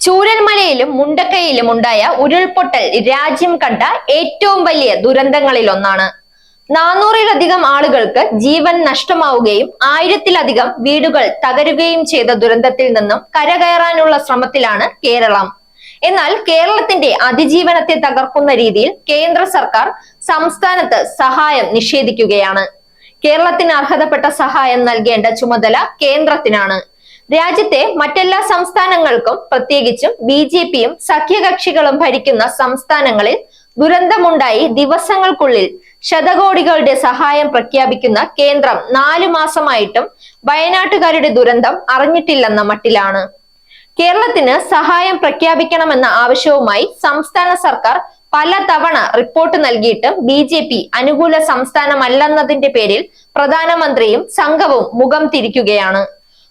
ചൂരൽമലയിലും മുണ്ടക്കയിലും ഉണ്ടായ ഉരുൾപൊട്ടൽ രാജ്യം കണ്ട ഏറ്റവും വലിയ ദുരന്തങ്ങളിൽ ഒന്നാണ് നാനൂറിലധികം ആളുകൾക്ക് ജീവൻ നഷ്ടമാവുകയും ആയിരത്തിലധികം വീടുകൾ തകരുകയും ചെയ്ത ദുരന്തത്തിൽ നിന്നും കരകയറാനുള്ള ശ്രമത്തിലാണ് കേരളം. എന്നാൽ കേരളത്തിന്റെ അതിജീവനത്തെ തകർക്കുന്ന രീതിയിൽ കേന്ദ്ര സർക്കാർ സംസ്ഥാനത്ത് സഹായം നിഷേധിക്കുകയാണ്. കേരളത്തിന് അർഹതപ്പെട്ട സഹായം നൽകേണ്ട ചുമതല കേന്ദ്രത്തിനാണ്. രാജ്യത്തെ മറ്റെല്ലാ സംസ്ഥാനങ്ങൾക്കും പ്രത്യേകിച്ചും ബി ജെ പിയും സഖ്യകക്ഷികളും ഭരിക്കുന്ന സംസ്ഥാനങ്ങളിൽ ദുരന്തമുണ്ടായി ദിവസങ്ങൾക്കുള്ളിൽ ശതകോടികളുടെ സഹായം പ്രഖ്യാപിക്കുന്ന കേന്ദ്രം നാലു മാസമായിട്ടും വയനാട്ടുകാരുടെ ദുരന്തം അറിഞ്ഞിട്ടില്ലെന്ന മട്ടിലാണ്. കേരളത്തിന് സഹായം പ്രഖ്യാപിക്കണമെന്ന ആവശ്യവുമായി സംസ്ഥാന സർക്കാർ പല തവണ റിപ്പോർട്ട് നൽകിയിട്ടും ബി ജെ പി അനുകൂല സംസ്ഥാനമല്ലെന്നതിന്റെ പേരിൽ പ്രധാനമന്ത്രിയും സംഘവും മുഖം തിരിക്കുകയാണ്.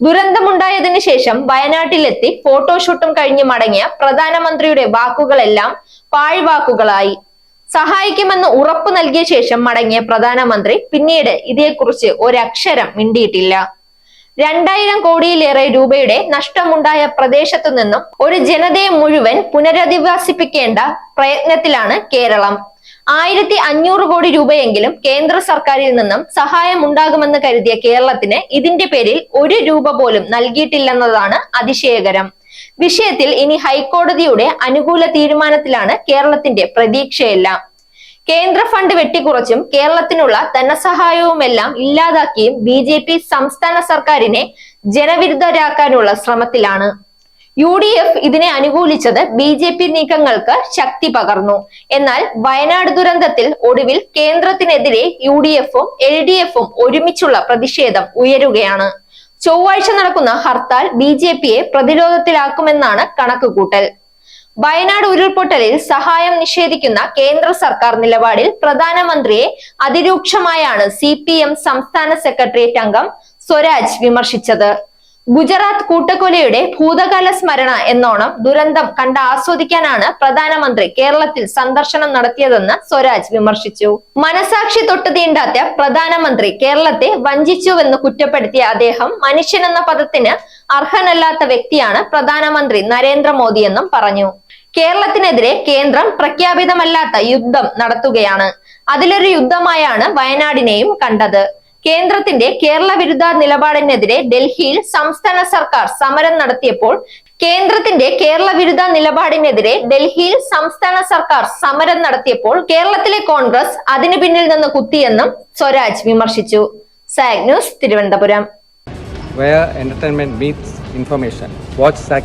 ദുരന്തമുണ്ടായതിനു ശേഷം വയനാട്ടിലെത്തി ഫോട്ടോഷൂട്ടും കഴിഞ്ഞ് മടങ്ങിയ പ്രധാനമന്ത്രിയുടെ വാക്കുകളെല്ലാം പാഴ്വാക്കുകളായി. സഹായിക്കുമെന്ന് ഉറപ്പ് നൽകിയ ശേഷം മടങ്ങിയ പ്രധാനമന്ത്രി പിന്നീട് ഇതേക്കുറിച്ച് ഒരക്ഷരം മിണ്ടിയിട്ടില്ല. രണ്ടായിരം കോടിയിലേറെ രൂപയുടെ നഷ്ടമുണ്ടായ പ്രദേശത്തു നിന്നും ഒരു ജനതയെ മുഴുവൻ പുനരധിവാസിപ്പിക്കേണ്ട പ്രയത്നത്തിലാണ് കേരളം. ആയിരത്തി അഞ്ഞൂറ് കോടി രൂപയെങ്കിലും കേന്ദ്ര സർക്കാരിൽ നിന്നും സഹായം ഉണ്ടാകുമെന്ന് കരുതിയ കേരളത്തിന് ഇതിന്റെ പേരിൽ ഒരു രൂപ പോലും നൽകിയിട്ടില്ലെന്നതാണ് അതിശയകരം. വിഷയത്തിൽ ഇനി ഹൈക്കോടതിയുടെ അനുകൂല തീരുമാനത്തിലാണ് കേരളത്തിന്റെ പ്രതീക്ഷയെല്ലാം. കേന്ദ്ര ഫണ്ട് വെട്ടിക്കുറച്ചും കേരളത്തിനുള്ള ധനസഹായവുമെല്ലാം ഇല്ലാതാക്കിയും ബി സംസ്ഥാന സർക്കാരിനെ ജനവിരുദ്ധരാക്കാനുള്ള ശ്രമത്തിലാണ്. യു ഡി എഫ് ഇതിനെ അനുകൂലിച്ചത് ബി ജെ പി നീക്കങ്ങൾക്ക് ശക്തി പകർന്നു. എന്നാൽ വയനാട് ദുരന്തത്തിൽ ഒടുവിൽ കേന്ദ്രത്തിനെതിരെ യു ഡി എഫും എൽ ഡി എഫും ഒരുമിച്ചുള്ള പ്രതിഷേധം ഉയരുകയാണ്. ചൊവ്വാഴ്ച നടക്കുന്ന ഹർത്താൽ ബി ജെ പിയെ പ്രതിരോധത്തിലാക്കുമെന്നാണ് കണക്കുകൂട്ടൽ. വയനാട് ഉരുൾപൊട്ടലിൽ സഹായം നിഷേധിക്കുന്ന കേന്ദ്ര സർക്കാർ നിലപാടിൽ പ്രധാനമന്ത്രിയെ അതിരൂക്ഷമായാണ് സി സംസ്ഥാന സെക്രട്ടേറിയറ്റ് അംഗം സ്വരാജ് വിമർശിച്ചത്. ഗുജറാത്ത് കൂട്ടക്കൊലയുടെ ഭൂതകാല സ്മരണ എന്നോണം ദുരന്തം കണ്ട് ആസ്വദിക്കാനാണ് പ്രധാനമന്ത്രി കേരളത്തിൽ സന്ദർശനം നടത്തിയതെന്ന് സ്വരാജ് വിമർശിച്ചു. മനസാക്ഷി തൊട്ട് തീണ്ടാത്ത പ്രധാനമന്ത്രി കേരളത്തെ വഞ്ചിച്ചുവെന്ന് കുറ്റപ്പെടുത്തിയ അദ്ദേഹം മനുഷ്യൻ എന്ന പദത്തിന് അർഹനല്ലാത്ത വ്യക്തിയാണ് പ്രധാനമന്ത്രി നരേന്ദ്രമോദിയെന്നും പറഞ്ഞു. കേരളത്തിനെതിരെ കേന്ദ്രം പ്രഖ്യാപിതമല്ലാത്ത യുദ്ധം നടത്തുകയാണ്. അതിലൊരു യുദ്ധമായാണ് വയനാടിനെയും കണ്ടത്. കേന്ദ്രത്തിന്റെ കേരള വിരുദ്ധ നിലപാടിനെതിരെ ഡൽഹിയിൽ സംസ്ഥാന സർക്കാർ സമരം നടത്തിയപ്പോൾ കേന്ദ്രത്തിന്റെ കേരള വിരുദ്ധ നിലപാടിനെതിരെ ഡൽഹിയിൽ സംസ്ഥാന സർക്കാർ സമരം നടത്തിയപ്പോൾ കേരളത്തിലെ കോൺഗ്രസ് അതിനു പിന്നിൽ നിന്ന് കുത്തിയെന്നും സ്വരാജ് വിമർശിച്ചു SAC news Thiruvananthapuram where entertainment meets information. Watch SAC.